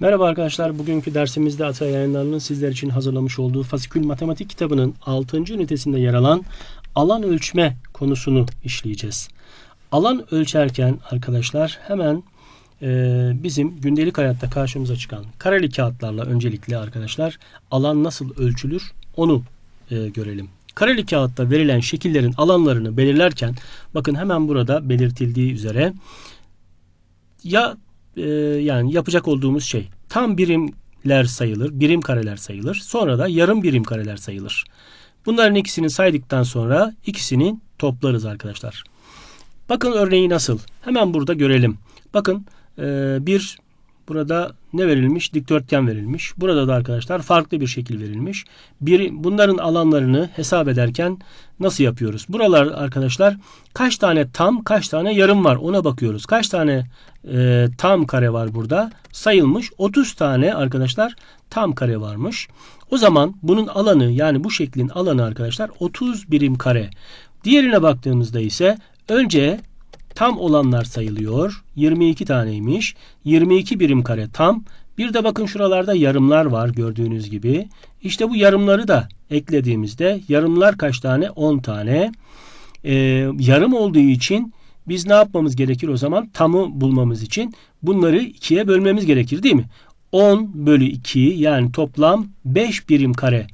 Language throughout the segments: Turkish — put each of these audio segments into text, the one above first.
Merhaba arkadaşlar. Bugünkü dersimizde Ata Yayınları'nın sizler için hazırlamış olduğu Fasikül Matematik kitabının 6. ünitesinde yer alan alan ölçme konusunu işleyeceğiz. Alan ölçerken arkadaşlar hemen e, bizim gündelik hayatta karşımıza çıkan kareli kağıtlarla öncelikle arkadaşlar alan nasıl ölçülür onu e, görelim. Kareli kağıtta verilen şekillerin alanlarını belirlerken bakın hemen burada belirtildiği üzere ya e, yani yapacak olduğumuz şey tam birimler sayılır, birim kareler sayılır. Sonra da yarım birim kareler sayılır. Bunların ikisini saydıktan sonra ikisini toplarız arkadaşlar. Bakın örneği nasıl? Hemen burada görelim. Bakın e, bir burada ne verilmiş? Dikdörtgen verilmiş. Burada da arkadaşlar farklı bir şekil verilmiş. Bir, bunların alanlarını hesap ederken nasıl yapıyoruz? Buralar arkadaşlar kaç tane tam kaç tane yarım var ona bakıyoruz. Kaç tane e, tam kare var burada? Sayılmış 30 tane arkadaşlar tam kare varmış. O zaman bunun alanı yani bu şeklin alanı arkadaşlar 30 birim kare. Diğerine baktığımızda ise önce tam olanlar sayılıyor. 22 taneymiş. 22 birim kare tam. Bir de bakın şuralarda yarımlar var gördüğünüz gibi. İşte bu yarımları da eklediğimizde yarımlar kaç tane? 10 tane. Ee, yarım olduğu için biz ne yapmamız gerekir o zaman? Tamı bulmamız için bunları ikiye bölmemiz gerekir değil mi? 10 bölü 2 yani toplam 5 birim kare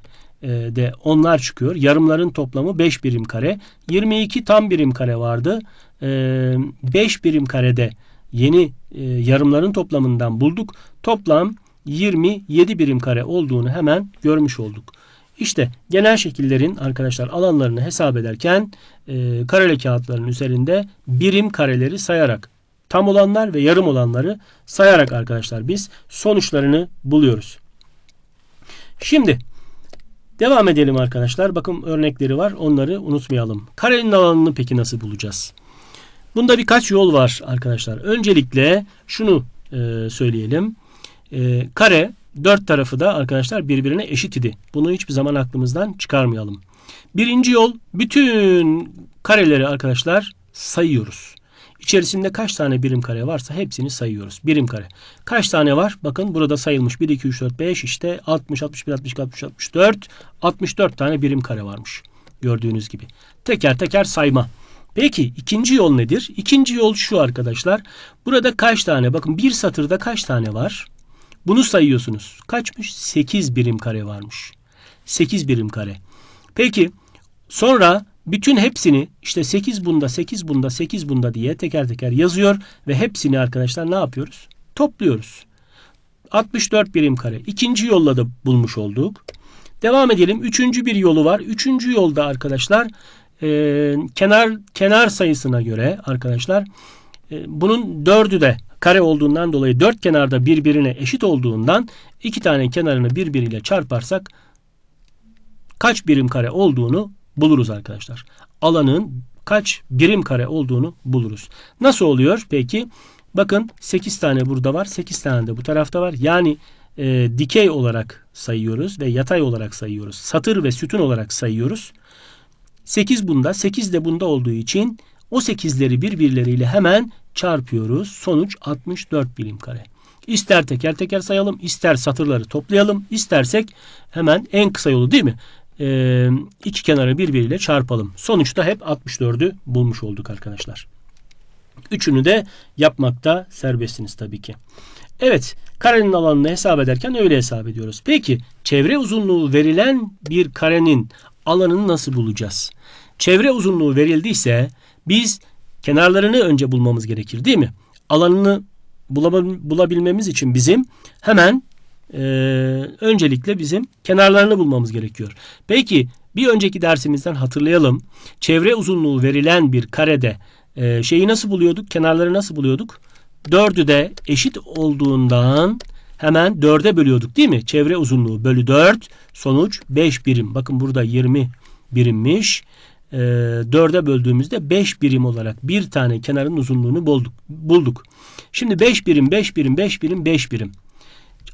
e, de onlar çıkıyor. Yarımların toplamı 5 birim kare. 22 tam birim kare vardı. 5 birim karede yeni e, yarımların toplamından bulduk. Toplam 27 birim kare olduğunu hemen görmüş olduk. İşte genel şekillerin arkadaşlar alanlarını hesap ederken e, kareli kağıtların üzerinde birim kareleri sayarak tam olanlar ve yarım olanları sayarak arkadaşlar biz sonuçlarını buluyoruz. Şimdi devam edelim arkadaşlar. Bakın örnekleri var. Onları unutmayalım. Karenin alanını peki nasıl bulacağız? Bunda birkaç yol var arkadaşlar. Öncelikle şunu e, söyleyelim. E, kare dört tarafı da arkadaşlar birbirine eşit idi. Bunu hiçbir zaman aklımızdan çıkarmayalım. Birinci yol bütün kareleri arkadaşlar sayıyoruz. İçerisinde kaç tane birim kare varsa hepsini sayıyoruz. Birim kare. Kaç tane var? Bakın burada sayılmış. 1, 2, 3, 4, 5 işte 60, 61, 62, 63, 64. 64 tane birim kare varmış. Gördüğünüz gibi. Teker teker sayma. Peki ikinci yol nedir? İkinci yol şu arkadaşlar. Burada kaç tane? Bakın bir satırda kaç tane var? Bunu sayıyorsunuz. Kaçmış? 8 birim kare varmış. 8 birim kare. Peki sonra bütün hepsini işte 8 bunda 8 bunda 8 bunda diye teker teker yazıyor ve hepsini arkadaşlar ne yapıyoruz? Topluyoruz. 64 birim kare. İkinci yolla da bulmuş olduk. Devam edelim. Üçüncü bir yolu var. Üçüncü yolda arkadaşlar e, kenar kenar sayısına göre arkadaşlar e, bunun dördü de kare olduğundan dolayı dört kenarda birbirine eşit olduğundan iki tane kenarını birbiriyle çarparsak kaç birim kare olduğunu buluruz arkadaşlar. Alanın kaç birim kare olduğunu buluruz. Nasıl oluyor peki? Bakın 8 tane burada var. 8 tane de bu tarafta var. Yani e, dikey olarak sayıyoruz ve yatay olarak sayıyoruz. Satır ve sütun olarak sayıyoruz. 8 bunda, 8 de bunda olduğu için o 8'leri birbirleriyle hemen çarpıyoruz. Sonuç 64 birim kare. İster teker teker sayalım, ister satırları toplayalım, istersek hemen en kısa yolu değil mi? Ee, iki kenarı birbiriyle çarpalım. Sonuçta hep 64'ü bulmuş olduk arkadaşlar. Üçünü de yapmakta serbestsiniz tabii ki. Evet, karenin alanını hesap ederken öyle hesap ediyoruz. Peki, çevre uzunluğu verilen bir karenin alanını nasıl bulacağız? Çevre uzunluğu verildiyse biz kenarlarını önce bulmamız gerekir değil mi? Alanını bulabilmemiz için bizim hemen e, öncelikle bizim kenarlarını bulmamız gerekiyor. Peki bir önceki dersimizden hatırlayalım. Çevre uzunluğu verilen bir karede e, şeyi nasıl buluyorduk? Kenarları nasıl buluyorduk? Dördü de eşit olduğundan hemen dörde bölüyorduk değil mi? Çevre uzunluğu bölü dört sonuç beş birim. Bakın burada yirmi birimmiş. E, dörde böldüğümüzde beş birim olarak bir tane kenarın uzunluğunu bulduk. bulduk. Şimdi beş birim, beş birim, beş birim, beş birim.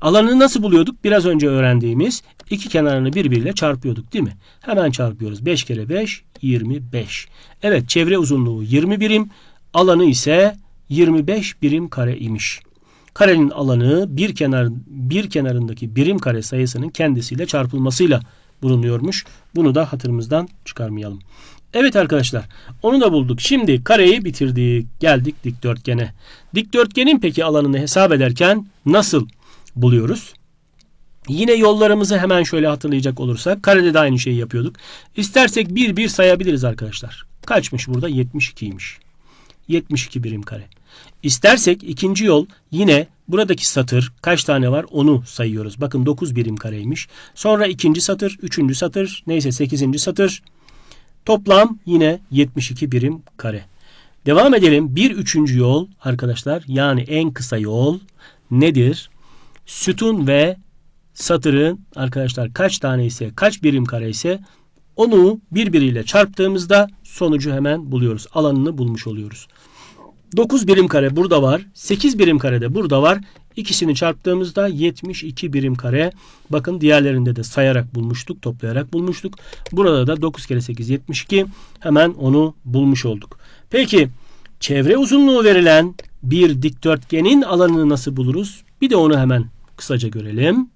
Alanını nasıl buluyorduk? Biraz önce öğrendiğimiz iki kenarını birbiriyle çarpıyorduk değil mi? Hemen çarpıyoruz. 5 kere 5 25. Evet çevre uzunluğu 20 birim. Alanı ise 25 birim kare imiş. Karenin alanı bir kenar bir kenarındaki birim kare sayısının kendisiyle çarpılmasıyla bulunuyormuş. Bunu da hatırımızdan çıkarmayalım. Evet arkadaşlar onu da bulduk. Şimdi kareyi bitirdik. Geldik dikdörtgene. Dikdörtgenin peki alanını hesap ederken nasıl buluyoruz? Yine yollarımızı hemen şöyle hatırlayacak olursak karede de aynı şeyi yapıyorduk. İstersek bir bir sayabiliriz arkadaşlar. Kaçmış burada? 72'ymiş. 72 birim kare. İstersek ikinci yol yine buradaki satır kaç tane var onu sayıyoruz. Bakın 9 birim kareymiş. Sonra ikinci satır, üçüncü satır, neyse 8. satır. Toplam yine 72 birim kare. Devam edelim. Bir üçüncü yol arkadaşlar yani en kısa yol nedir? Sütun ve satırın arkadaşlar kaç tane ise kaç birim kare ise onu birbiriyle çarptığımızda sonucu hemen buluyoruz. Alanını bulmuş oluyoruz. 9 birim kare burada var. 8 birim kare de burada var. İkisini çarptığımızda 72 birim kare. Bakın diğerlerinde de sayarak bulmuştuk, toplayarak bulmuştuk. Burada da 9 kere 8 72. Hemen onu bulmuş olduk. Peki çevre uzunluğu verilen bir dikdörtgenin alanını nasıl buluruz? Bir de onu hemen kısaca görelim.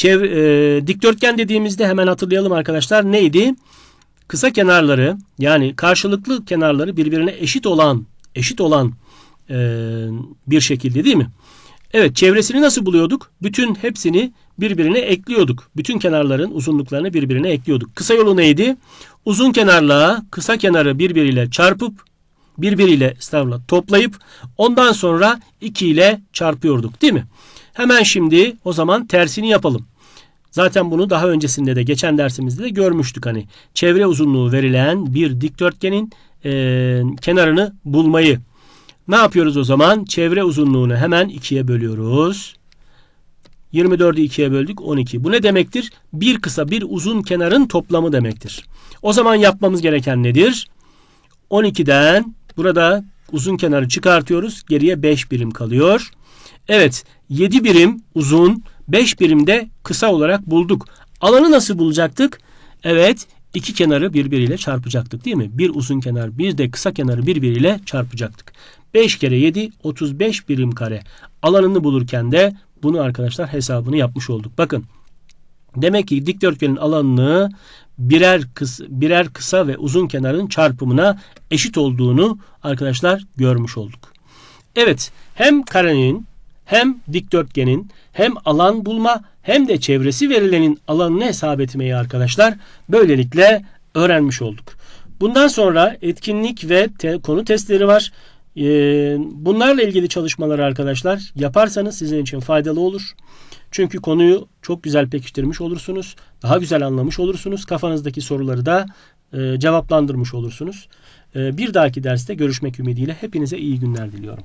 Çev e, dikdörtgen dediğimizde hemen hatırlayalım arkadaşlar neydi? Kısa kenarları yani karşılıklı kenarları birbirine eşit olan eşit olan e, bir şekilde değil mi? Evet çevresini nasıl buluyorduk? Bütün hepsini birbirine ekliyorduk. Bütün kenarların uzunluklarını birbirine ekliyorduk. Kısa yolu neydi? Uzun kenarla kısa kenarı birbiriyle çarpıp birbiriyle estağfurullah toplayıp ondan sonra 2 ile çarpıyorduk değil mi? Hemen şimdi o zaman tersini yapalım. Zaten bunu daha öncesinde de geçen dersimizde de görmüştük hani çevre uzunluğu verilen bir dikdörtgenin e, kenarını bulmayı. Ne yapıyoruz o zaman? Çevre uzunluğunu hemen ikiye bölüyoruz. 24'ü ikiye böldük 12. Bu ne demektir? Bir kısa bir uzun kenarın toplamı demektir. O zaman yapmamız gereken nedir? 12'den burada uzun kenarı çıkartıyoruz. Geriye 5 birim kalıyor. Evet 7 birim uzun 5 birimde kısa olarak bulduk. Alanı nasıl bulacaktık? Evet iki kenarı birbiriyle çarpacaktık değil mi? Bir uzun kenar bir de kısa kenarı birbiriyle çarpacaktık. 5 kere 7 35 birim kare. Alanını bulurken de bunu arkadaşlar hesabını yapmış olduk. Bakın demek ki dikdörtgenin alanını birer kısa, birer kısa ve uzun kenarın çarpımına eşit olduğunu arkadaşlar görmüş olduk. Evet hem karenin hem dikdörtgenin hem alan bulma hem de çevresi verilenin alanını hesap etmeyi arkadaşlar böylelikle öğrenmiş olduk. Bundan sonra etkinlik ve te- konu testleri var. Ee, bunlarla ilgili çalışmaları arkadaşlar yaparsanız sizin için faydalı olur. Çünkü konuyu çok güzel pekiştirmiş olursunuz. Daha güzel anlamış olursunuz. Kafanızdaki soruları da e, cevaplandırmış olursunuz. E, bir dahaki derste görüşmek ümidiyle hepinize iyi günler diliyorum.